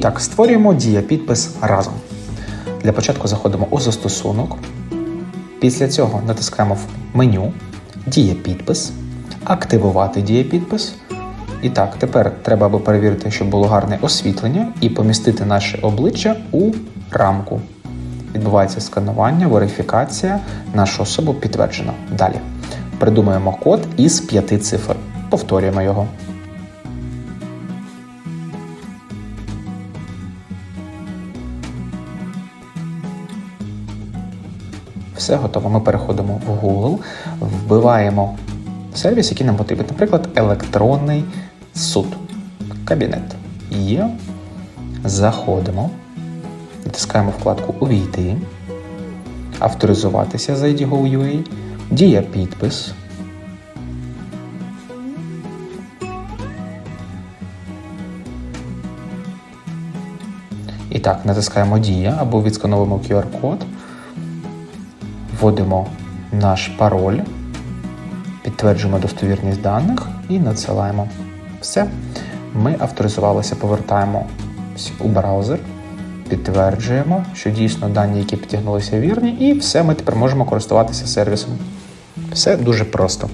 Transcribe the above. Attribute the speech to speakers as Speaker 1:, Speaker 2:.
Speaker 1: Так, створюємо дія-підпис разом. Для початку заходимо у застосунок. Після цього натискаємо в меню Дія-підпис, активувати дія-підпис. І так, тепер треба аби перевірити, щоб було гарне освітлення, і помістити наше обличчя у рамку. Відбувається сканування, верифікація, наша особа підтверджена. Далі придумаємо код із п'яти цифр. Повторюємо його. Все готово. Ми переходимо в Google, вбиваємо сервіс, який нам потрібен. Наприклад, електронний суд. Кабінет. Є. Заходимо. Натискаємо вкладку Увійти. Авторизуватися за ID.gov.ua. Дія підпис. І так, натискаємо Дія або відскановуємо QR-код. Вводимо наш пароль, підтверджуємо достовірність даних і надсилаємо. Все. Ми авторизувалися, повертаємо у браузер, підтверджуємо, що дійсно дані, які підтягнулися, вірні, і все, ми тепер можемо користуватися сервісом. Все дуже просто.